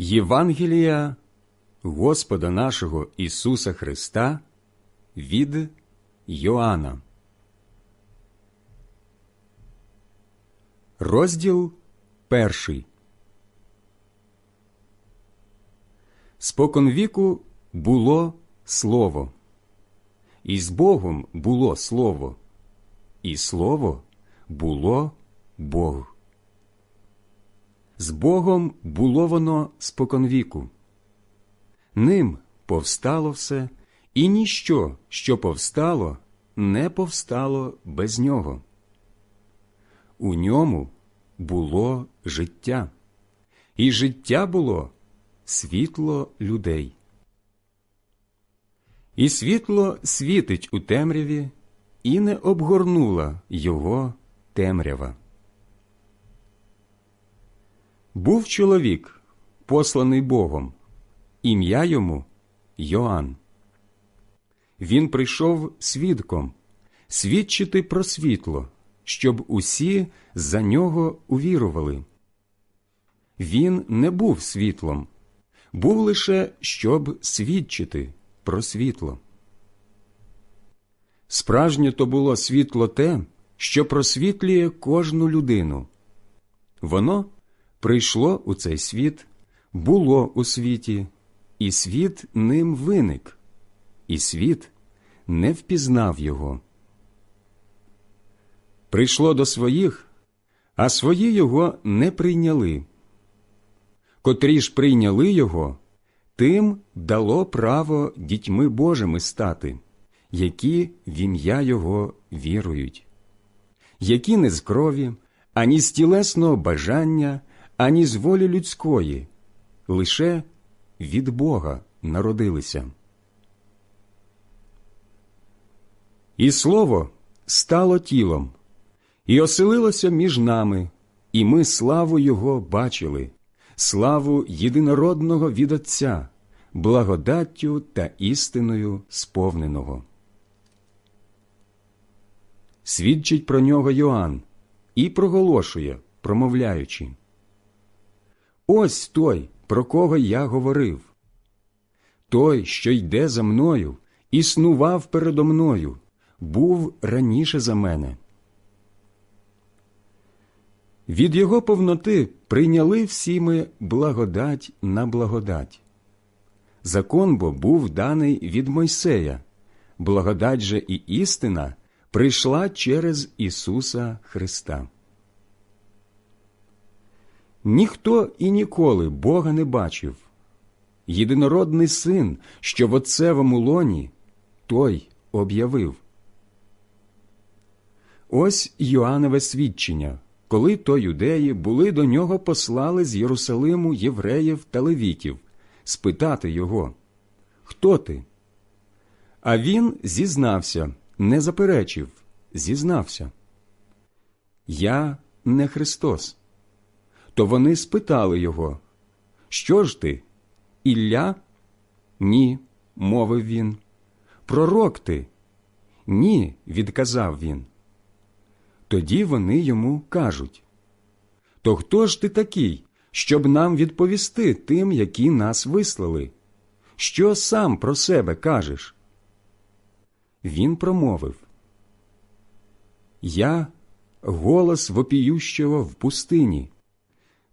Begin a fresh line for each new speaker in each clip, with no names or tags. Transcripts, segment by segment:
Євангелія Господа нашого Ісуса Христа від Йоанна. Розділ перший. Споконвіку було слово, і з Богом було слово, і слово було Бог. З Богом було воно споконвіку. Ним повстало все, і ніщо, що повстало, не повстало без нього. У ньому було життя, і життя було світло людей. І світло світить у темряві, і не обгорнула його темрява. Був чоловік, посланий Богом, ім'я йому Йоанн. Він прийшов свідком свідчити про світло, щоб усі за нього увірували. Він не був світлом, був лише щоб свідчити про світло. Справжнє то було світло те, що просвітлює кожну людину. Воно прийшло у цей світ, було у світі, і світ ним виник, і світ не впізнав його. Прийшло до своїх, а свої його не прийняли. Котрі ж прийняли його, тим дало право дітьми Божими стати, які в ім'я Його вірують, які не з крові, ані з тілесного бажання, ані з волі людської, лише від Бога народилися. І слово стало тілом, і оселилося між нами, і ми славу Його бачили, славу єдинородного від Отця, благодаттю та істиною сповненого. Свідчить про нього Йоанн і проголошує, промовляючи. Ось той, про кого я говорив. Той, що йде за мною, існував передо мною, був раніше за мене. Від його повноти прийняли всі ми благодать на благодать. Закон бо був даний від Мойсея, благодать же і істина прийшла через Ісуса Христа. Ніхто і ніколи Бога не бачив. Єдинородний син, що в отцевому лоні, той об'явив. Ось Йоаннове свідчення, коли то юдеї були до нього послали з Єрусалиму євреїв та левітів спитати його Хто ти? А він зізнався, не заперечив, зізнався. Я не Христос. То вони спитали його, Що ж ти? Ілля? Ні, мовив він. Пророк ти? Ні, відказав він. Тоді вони йому кажуть То хто ж ти такий, щоб нам відповісти тим, які нас вислали? Що сам про себе кажеш? Він промовив Я голос вопіющого в пустині.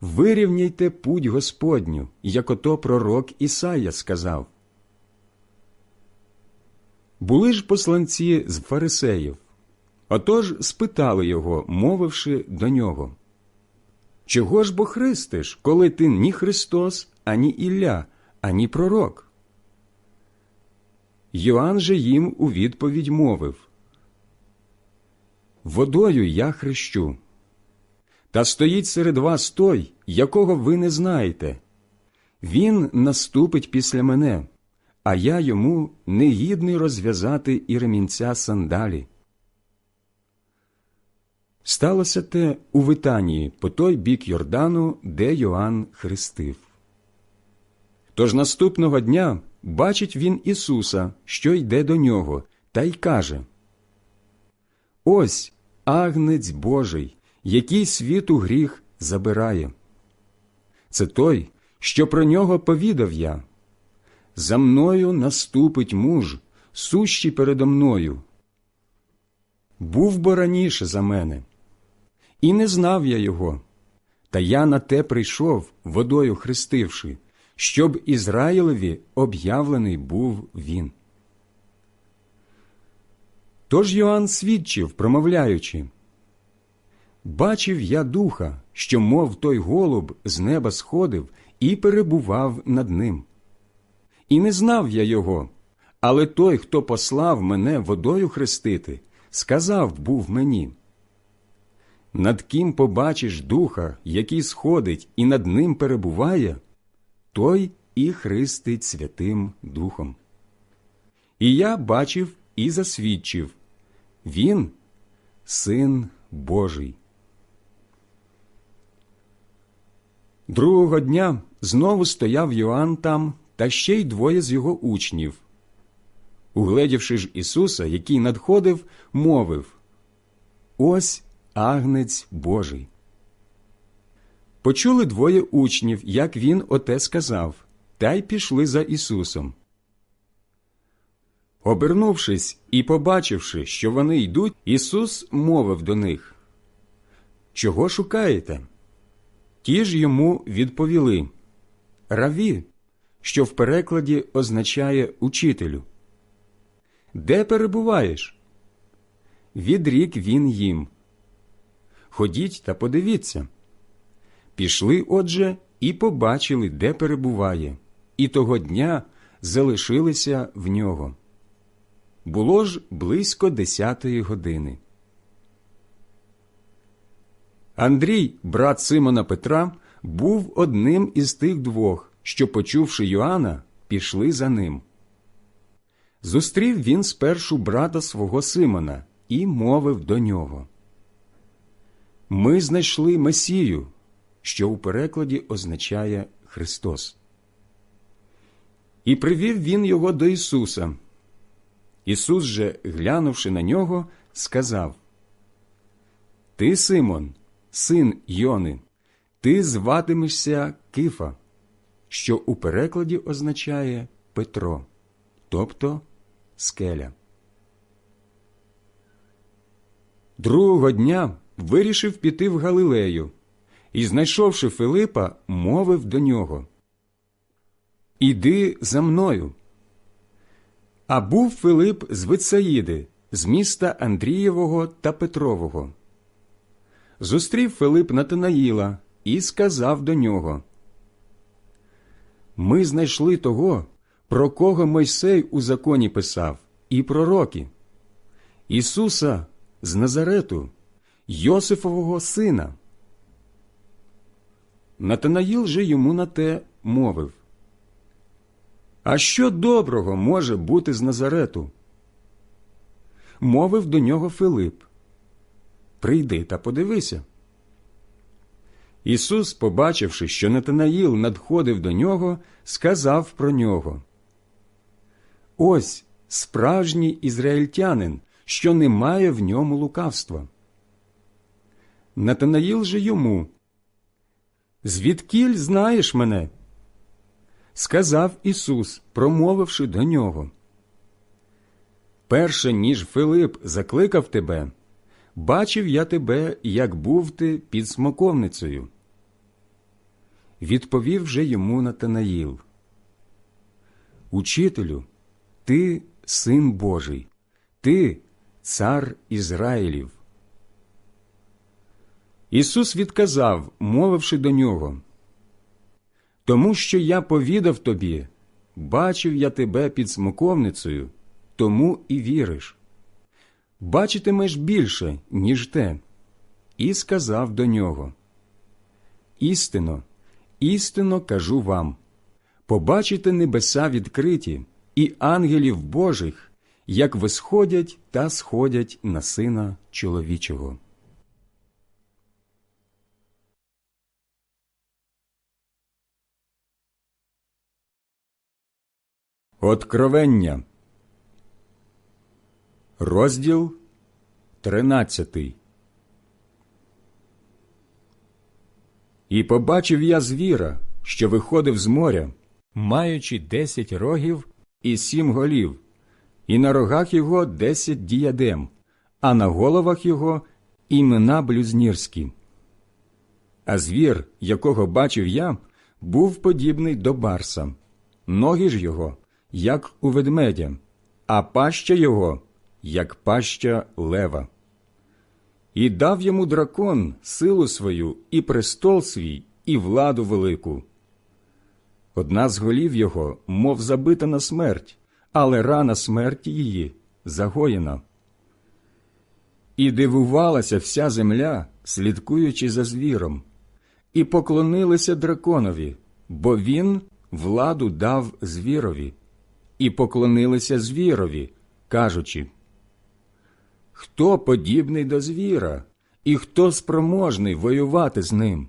Вирівняйте путь Господню, як ото пророк Ісая сказав. Були ж посланці з фарисеїв. Отож спитали його, мовивши до нього. Чого ж бо христиш, коли ти ні Христос, ані Ілля, ані пророк? Йоанн же їм у відповідь мовив Водою я хрещу. Та стоїть серед вас той, якого ви не знаєте. Він наступить після мене, а я йому негідний розв'язати і ремінця сандалі. Сталося те у Витанії по той бік Йордану, де Йоанн хрестив. Тож наступного дня бачить він Ісуса, що йде до нього, та й каже Ось агнець Божий, який світу гріх забирає. Це той, що про нього повідав я. За мною наступить муж, сущий передо мною. Був бо раніше за мене, і не знав я його, та я на те прийшов, водою хрестивши, щоб Ізраїлеві об'явлений був він. Тож Йоанн свідчив, промовляючи, Бачив я духа, що, мов той голуб, з неба сходив і перебував над ним. І не знав я його, але той, хто послав мене водою хрестити, сказав був мені. Над ким побачиш духа, який сходить і над ним перебуває, той і хрестить Святим Духом. І я бачив і засвідчив він син Божий. Другого дня знову стояв Йоанн там та ще й двоє з його учнів. Угледівши ж Ісуса, який надходив, мовив Ось агнець Божий. Почули двоє учнів, як він оте сказав, та й пішли за Ісусом. Обернувшись і побачивши, що вони йдуть, Ісус мовив до них Чого шукаєте? Ті ж йому відповіли Раві, що в перекладі означає учителю. Де перебуваєш? Відрік він їм. Ходіть та подивіться. Пішли, отже, і побачили, де перебуває, і того дня залишилися в нього. Було ж близько десятої години. Андрій, брат Симона Петра, був одним із тих двох, що, почувши Йоанна, пішли за ним. Зустрів він спершу брата свого Симона і мовив до нього. Ми знайшли Месію, що у перекладі означає Христос. І привів він його до Ісуса. Ісус же, глянувши на нього, сказав Ти, Симон, син Йони, ти зватимешся Кифа, що у перекладі означає Петро, тобто скеля. Другого дня вирішив піти в Галилею і, знайшовши Филипа, мовив до нього Іди за мною. А був Филип з Вицаїди, з міста Андрієвого та Петрового. Зустрів Филип Натанаїла і сказав до нього Ми знайшли того, про кого Мойсей у законі писав, і пророки Ісуса з Назарету, Йосифового сина. Натанаїл же йому на те мовив А що доброго може бути з Назарету? Мовив до нього Филип Прийди та подивися. Ісус, побачивши, що Натанаїл надходив до нього, сказав про нього Ось справжній ізраїльтянин, що немає в ньому лукавства. Натанаїл же йому Звідкіль знаєш мене? Сказав Ісус, промовивши до нього. Перше ніж Филип закликав тебе, бачив я тебе, як був ти під смоковницею. Відповів же йому Натанаїл. Учителю, ти син Божий, ти цар Ізраїлів. Ісус відказав, мовивши до нього, Тому що я повідав тобі, бачив я тебе під смоковницею, тому і віриш. Бачитимеш більше, ніж те, і сказав до нього Істинно, істинно кажу вам побачите небеса відкриті і ангелів Божих, як висходять та сходять на сина чоловічого. Откровення. Розділ тринадцятий. І побачив я звіра, що виходив з моря, маючи десять рогів і сім голів, і на рогах його десять діядем, а на головах його імена блюзнірські. А звір, якого бачив я, був подібний до барса, ноги ж його, як у ведмедя, а паща його, як паща лева. І дав йому дракон силу свою, і престол свій, і владу велику. Одна з голів його, мов забита на смерть, але рана смерті її загоєна. І дивувалася вся земля, слідкуючи за звіром, і поклонилися драконові, бо він владу дав звірові, і поклонилися звірові, кажучи Хто подібний до звіра, і хто спроможний воювати з ним?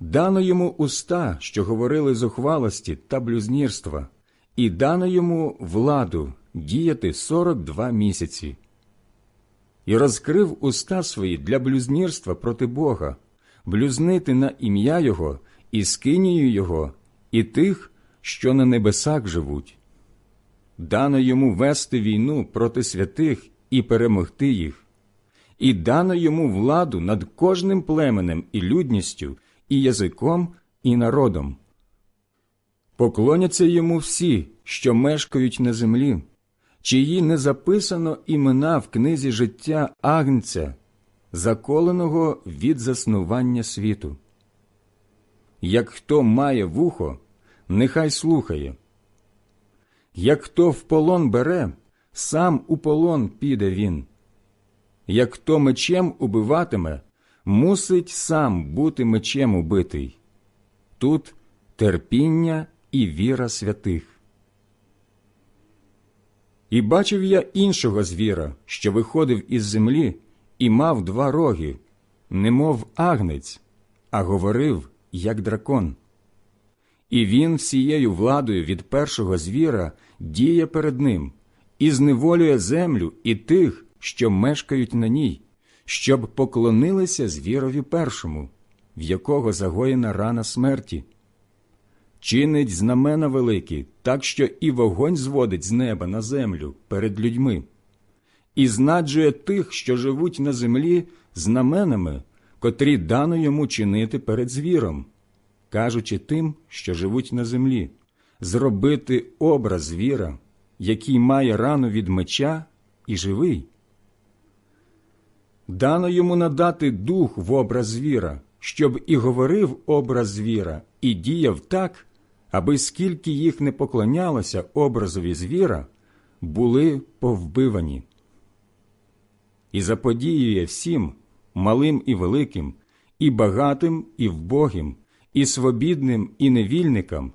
Дано йому уста, що говорили зухвалості та блюзнірства, і дано йому владу діяти сорок два місяці. І розкрив уста свої для блюзнірства проти Бога, блюзнити на ім'я Його і скинію Його, і тих, що на небесах живуть. Дано йому вести війну проти святих і перемогти їх, і дано йому владу над кожним племенем і людністю, і язиком, і народом. Поклоняться йому всі, що мешкають на землі, чиї не записано імена в книзі життя Агнця, заколеного від заснування світу. Як хто має вухо, нехай слухає. Як хто в полон бере, сам у полон піде він. Як хто мечем убиватиме, мусить сам бути мечем убитий. Тут терпіння і віра святих. І бачив я іншого звіра, що виходив із землі, і мав два роги, немов агнець, а говорив, як дракон. І він всією владою від першого звіра діє перед ним і зневолює землю і тих, що мешкають на ній, щоб поклонилися звірові першому, в якого загоєна рана смерті. Чинить знамена великі, так що і вогонь зводить з неба на землю перед людьми, і знаджує тих, що живуть на землі, знаменами, котрі дано йому чинити перед звіром, кажучи тим, що живуть на землі, зробити образ звіра, який має рану від меча і живий. Дано йому надати дух в образ звіра, щоб і говорив образ звіра, і діяв так, аби скільки їх не поклонялося образові звіра, були повбивані. І заподіює всім, малим і великим, і багатим, і вбогим, і свобідним, і невільникам,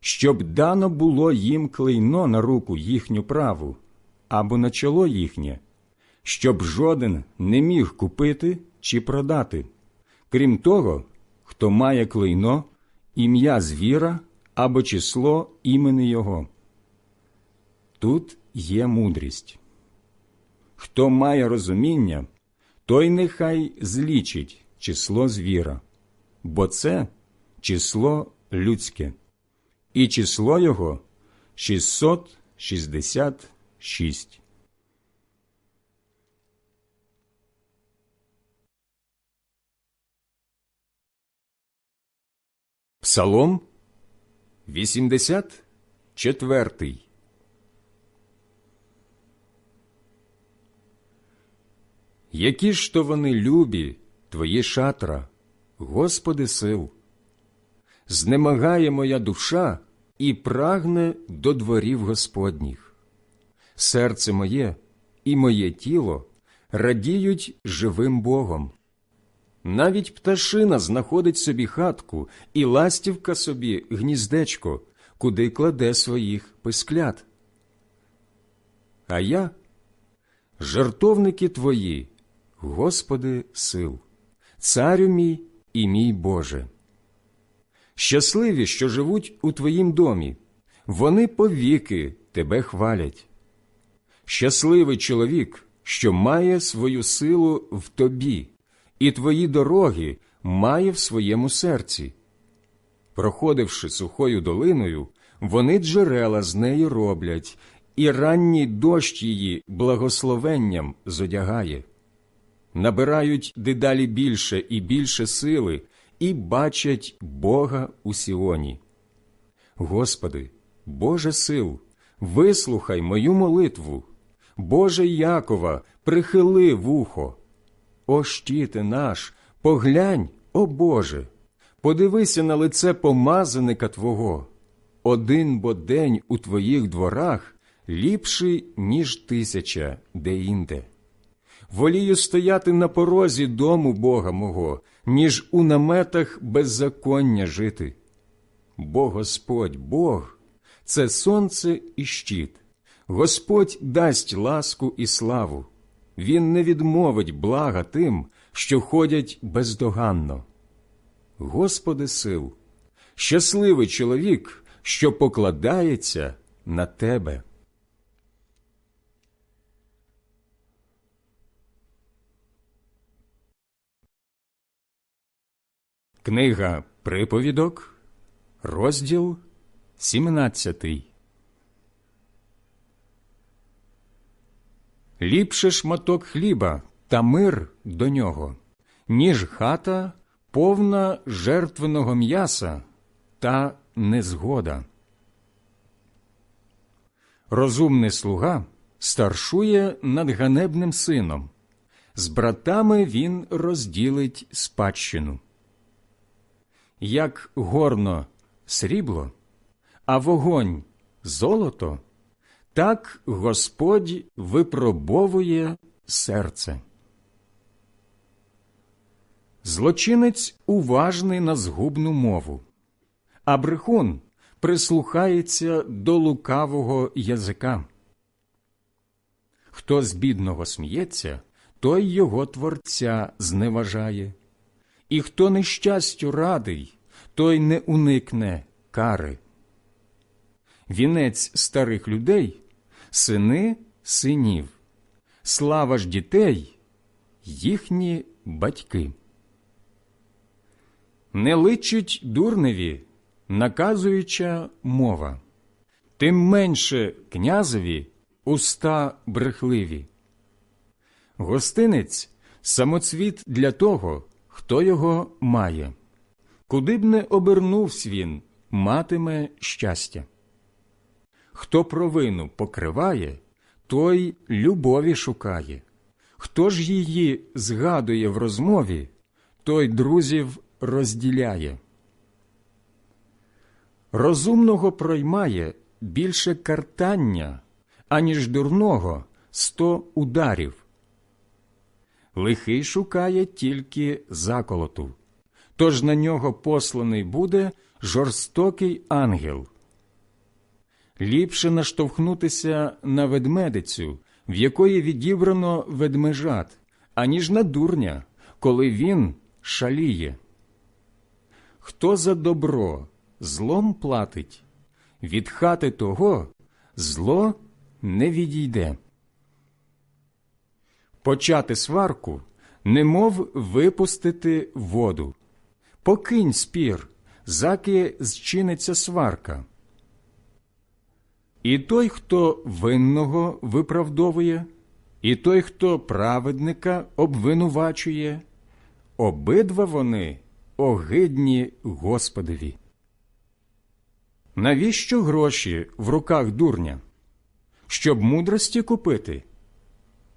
щоб дано було їм клейно на руку їхню праву або на чоло їхнє, щоб жоден не міг купити чи продати, крім того, хто має клейно, ім'я звіра або число імени Його. Тут є мудрість. Хто має розуміння, той нехай злічить число звіра, бо це число людське, і число його 666. Псалом 84. Які ж то вони любі, твої шатра, Господи сил, знемагає моя душа і прагне до дворів Господніх. Серце моє і моє тіло радіють живим Богом. Навіть пташина знаходить собі хатку і ластівка собі гніздечко, куди кладе своїх писклят. А я жартовники твої, Господи сил, царю мій і мій Боже. Щасливі, що живуть у Твоїм домі, вони повіки Тебе хвалять. Щасливий чоловік, що має свою силу в тобі, і твої дороги має в своєму серці. Проходивши сухою долиною, вони джерела з неї роблять, і ранній дощ її благословенням зодягає. Набирають дедалі більше і більше сили і бачать Бога у Сіоні. Господи, Боже сил, вислухай мою молитву. Боже Якова, прихили вухо. О щите наш, поглянь, о Боже, подивися на лице помазаника Твого. Один бо день у Твоїх дворах ліпший, ніж тисяча деінде. Волію стояти на порозі дому Бога мого, ніж у наметах беззаконня жити. Бо Господь Бог це сонце і щит. Господь дасть ласку і славу. Він не відмовить блага тим, що ходять бездоганно. Господи сил, щасливий чоловік, що покладається на Тебе. Книга Приповідок, розділ 17 Ліпше шматок хліба та мир до нього, ніж хата, повна жертвеного м'яса та незгода. Розумний слуга старшує над ганебним сином, з братами він розділить спадщину. Як горно срібло, а вогонь золото, так Господь випробовує серце. Злочинець уважний на згубну мову, а брехун прислухається до лукавого язика. Хто з бідного сміється, той його творця зневажає, і хто нещастю радий, той не уникне кари. Вінець старих людей сини синів, слава ж дітей їхні батьки. Не личить дурневі, наказуюча мова, тим менше князеві уста брехливі. Гостинець самоцвіт для того, хто його має. Куди б не обернувсь він, матиме щастя. Хто провину покриває, той любові шукає. Хто ж її згадує в розмові, той друзів розділяє. Розумного проймає більше картання, аніж дурного сто ударів. Лихий шукає тільки заколоту, тож на нього посланий буде жорстокий ангел. Ліпше наштовхнутися на ведмедицю, в якої відібрано ведмежат, аніж на дурня, коли він шаліє. Хто за добро злом платить, від хати того зло не відійде. Почати сварку, немов випустити воду. Покинь спір, заки зчиниться сварка. І той, хто винного виправдовує, і той, хто праведника обвинувачує, обидва вони огидні Господові. Навіщо гроші в руках дурня? Щоб мудрості купити?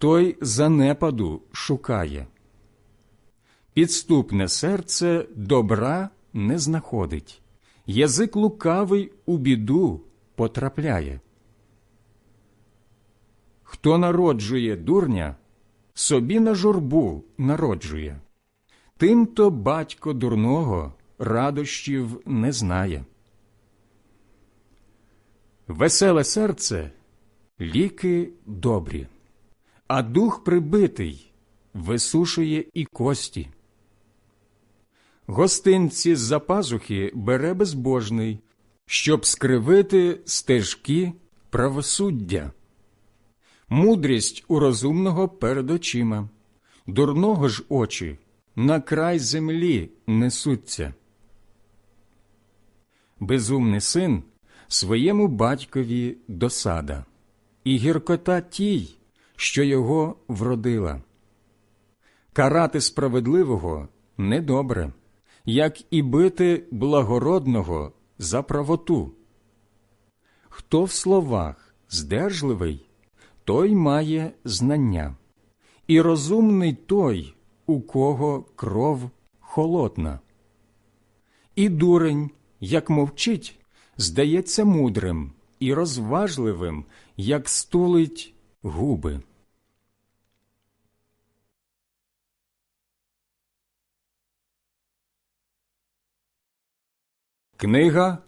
той занепаду шукає. Підступне серце добра не знаходить, язик лукавий у біду потрапляє. Хто народжує дурня, собі на журбу народжує. Тимто батько дурного радощів не знає. Веселе серце ліки добрі, а дух прибитий висушує і кості. Гостинці з-за пазухи бере безбожний, щоб скривити стежки правосуддя. Мудрість у розумного перед очима, дурного ж очі на край землі несуться. Безумний син своєму батькові досада, і гіркота тій, що його вродила. Карати справедливого недобре, як і бити благородного за правоту. Хто в словах здержливий, той має знання, і розумний той, у кого кров холодна. І дурень, як мовчить, здається мудрим і розважливим, як стулить губи. Книга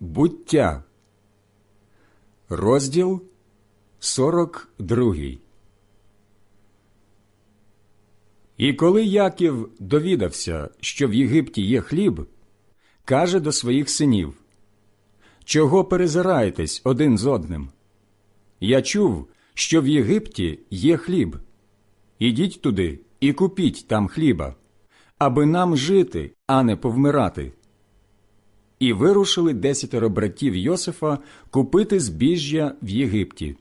Буття, розділ 42 І коли Яків довідався, що в Єгипті є хліб, каже до своїх синів Чого перезираєтесь один з одним? Я чув, що в Єгипті є хліб. Ідіть туди і купіть там хліба, аби нам жити, а не повмирати. І вирушили десятеро братів Йосифа купити збіжжя в Єгипті.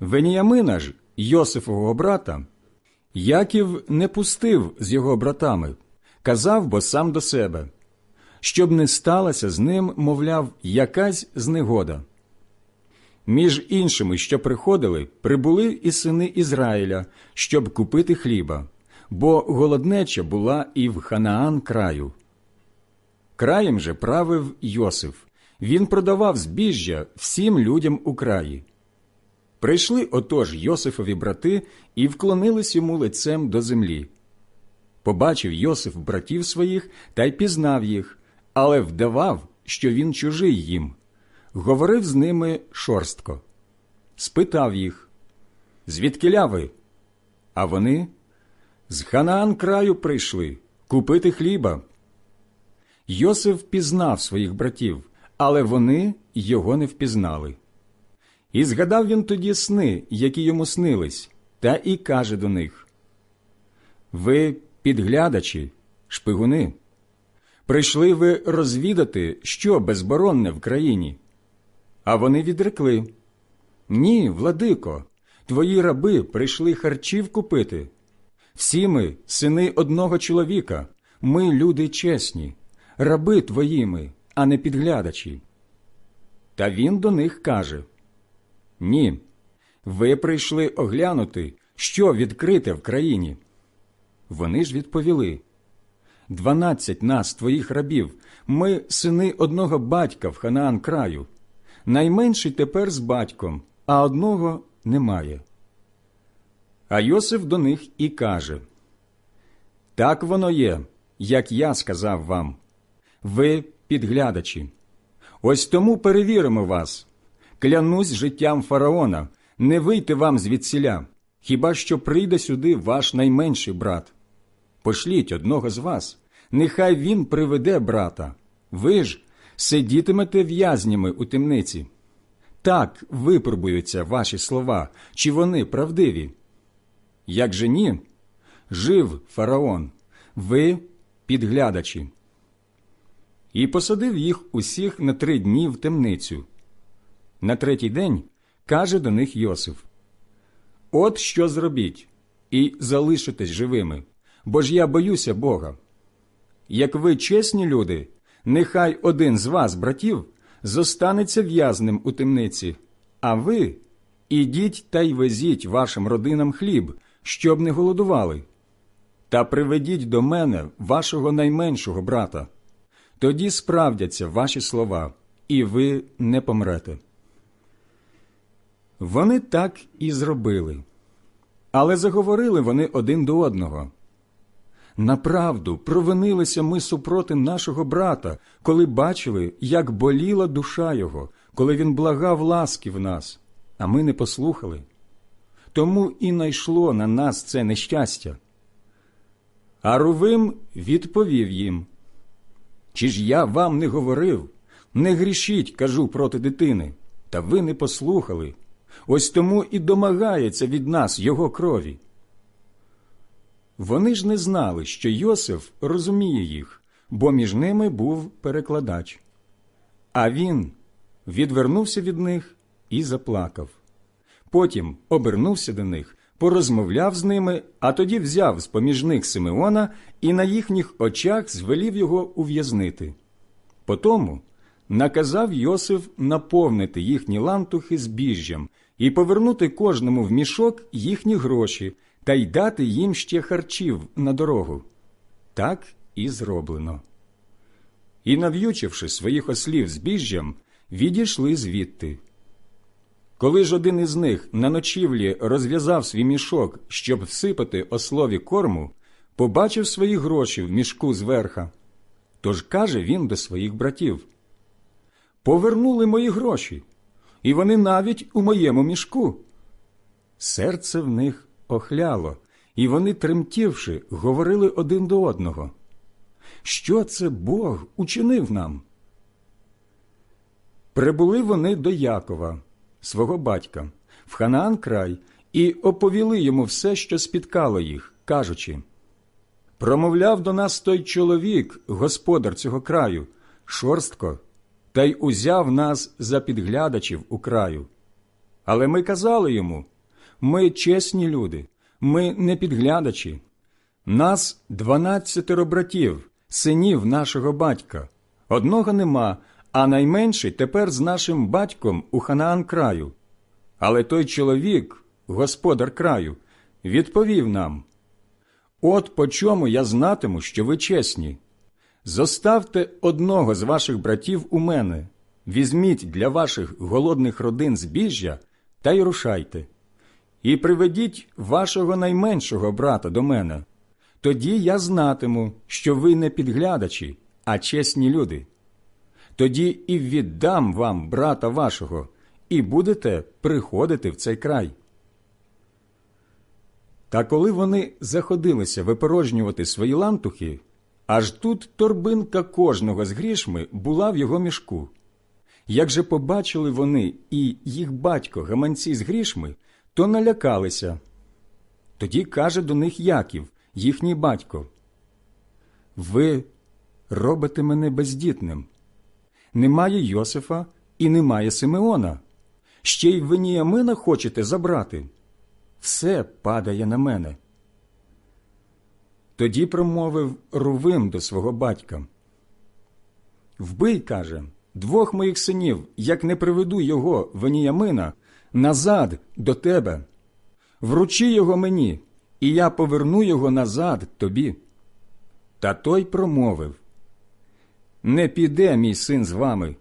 Веніямина ж, Йосифового брата, Яків не пустив з його братами, казав бо сам до себе, щоб не сталася з ним, мовляв, якась знегода. Між іншими, що приходили, прибули і сини Ізраїля, щоб купити хліба, бо голоднеча була і в Ханаан краю. Краєм же правив Йосиф. Він продавав збіжжя всім людям у краї. Прийшли отож Йосифові брати і вклонились йому лицем до землі. Побачив Йосиф братів своїх та й пізнав їх, але вдавав, що він чужий їм. Говорив з ними шорстко. Спитав їх, звідкиля ви? А вони з Ханаан краю прийшли купити хліба. Йосиф пізнав своїх братів, але вони його не впізнали. І згадав він тоді сни, які йому снились, та і каже до них Ви підглядачі, шпигуни, прийшли ви розвідати, що безборонне в країні. А вони відрекли Ні, владико, твої раби прийшли харчів купити. Всі ми сини одного чоловіка, ми люди чесні, раби твоїми, а не підглядачі. Та він до них каже Ні, ви прийшли оглянути, що відкрите в країні. Вони ж відповіли Дванадцять нас, твоїх рабів, ми сини одного батька в Ханаан краю. Найменший тепер з батьком, а одного немає. А Йосиф до них і каже Так воно є, як я сказав вам. Ви підглядачі. Ось тому перевіримо вас. Клянусь життям фараона, не вийти вам звідсіля, хіба що прийде сюди ваш найменший брат. Пошліть одного з вас, нехай він приведе брата. Ви ж сидітимете в'язнями у темниці. Так випробуються ваші слова, чи вони правдиві. Як же ні, жив фараон, ви підглядачі. І посадив їх усіх на три дні в темницю. На третій день каже до них Йосиф От що зробіть, і залишитесь живими, бо ж я боюся Бога. Як ви чесні люди, нехай один з вас, братів, зостанеться в'язним у темниці, а ви ідіть та й везіть вашим родинам хліб, щоб не голодували. Та приведіть до мене вашого найменшого брата. Тоді справдяться ваші слова, і ви не помрете. Вони так і зробили. Але заговорили вони один до одного. Направду провинилися ми супроти нашого брата, коли бачили, як боліла душа його, коли він благав ласки в нас, а ми не послухали. Тому і найшло на нас це нещастя. А Рувим відповів їм Чи ж я вам не говорив? Не грішіть, кажу проти дитини, та ви не послухали. Ось тому і домагається від нас його крові. Вони ж не знали, що Йосиф розуміє їх, бо між ними був перекладач. А він відвернувся від них і заплакав. Потім обернувся до них, порозмовляв з ними, а тоді взяв з поміж них Симеона і на їхніх очах звелів його ув'язнити. Потому наказав Йосиф наповнити їхні лантухи збіжжям і повернути кожному в мішок їхні гроші та й дати їм ще харчів на дорогу. Так і зроблено. І, нав'ючивши своїх ослів збіжжям, відійшли звідти. Коли ж один із них на ночівлі розв'язав свій мішок, щоб всипати ослові корму, побачив свої гроші в мішку зверха. Тож каже він до своїх братів Повернули мої гроші, і вони навіть у моєму мішку. Серце в них охляло, і вони, тремтівши, говорили один до одного. Що це Бог учинив нам? Прибули вони до Якова, свого батька, в Ханаан край, і оповіли йому все, що спіткало їх, кажучи Промовляв до нас той чоловік, господар цього краю, шорстко, та й узяв нас за підглядачів у краю. Але ми казали йому ми чесні люди, ми не підглядачі. Нас дванадцятеро братів, синів нашого батька. Одного нема, а найменший тепер з нашим батьком у Ханаан краю. Але той чоловік, господар краю, відповів нам От по чому я знатиму, що ви чесні. Зоставте одного з ваших братів у мене, візьміть для ваших голодних родин збіжжя та й рушайте. І приведіть вашого найменшого брата до мене. Тоді я знатиму, що ви не підглядачі, а чесні люди. Тоді і віддам вам брата вашого, і будете приходити в цей край. Та коли вони заходилися випорожнювати свої лантухи, аж тут торбинка кожного з грішми була в його мішку. Як же побачили вони і їх батько гаманці з грішми, то налякалися. Тоді каже до них Яків, їхній батько. Ви робите мене бездітним. Немає Йосифа і немає Симеона. Ще й Веніямина хочете забрати. Все падає на мене. Тоді промовив Рувим до свого батька. Вбий, каже, двох моїх синів, як не приведу його Веніямина, назад до тебе. Вручи його мені, і я поверну його назад тобі. Та той промовив Не піде мій син з вами,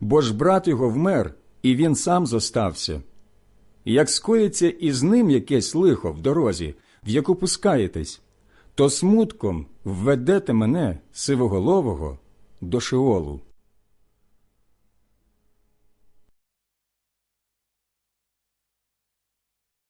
бо ж брат його вмер, і він сам зостався. Як скоїться із ним якесь лихо в дорозі, в яку пускаєтесь, то смутком введете мене, сивоголового, до Шеолу.